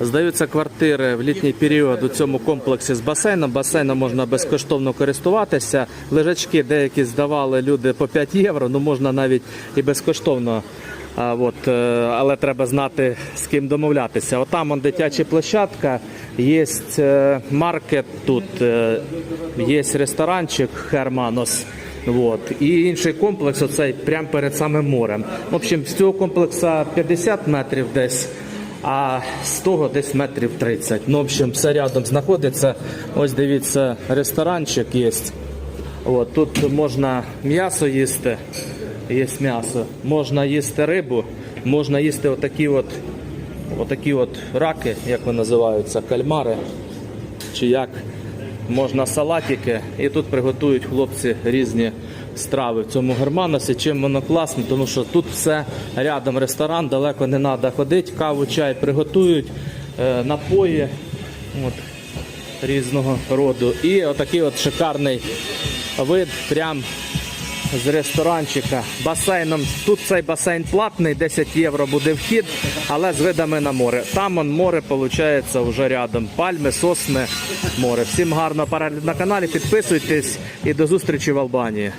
Здаються квартири в літній період у цьому комплексі з басейном. Басейном можна безкоштовно користуватися. Лежачки деякі здавали люди по 5 євро, ну можна навіть і безкоштовно. А, от, е, але треба знати з ким домовлятися. Отам он дитяча площадка, є е, маркет тут, е, є ресторанчик Херманос. Вот. І інший комплекс, оцей прямо перед самим морем. В общем, з цього комплексу 50 метрів десь, а з того десь метрів 30. Ну, в общем, все рядом знаходиться. Ось дивіться, ресторанчик є. От, тут можна м'ясо їсти, є м'ясо, можна їсти рибу, можна їсти отакі от, отакі от раки, як вони називаються, кальмари чи як. Можна салатики, і тут приготують хлопці різні страви в цьому германосі. Чим воно класно, тому що тут все рядом ресторан, далеко не треба ходити, каву, чай приготують, е, напої от, різного роду. І отакий от шикарний вид прям з ресторанчика. Басейном. Тут цей басейн платний, 10 євро буде вхід, але з видами на море. Там он море виходить вже рядом. Пальми, сосни, море. Всім гарного перегляду на каналі. Підписуйтесь і до зустрічі в Албанії.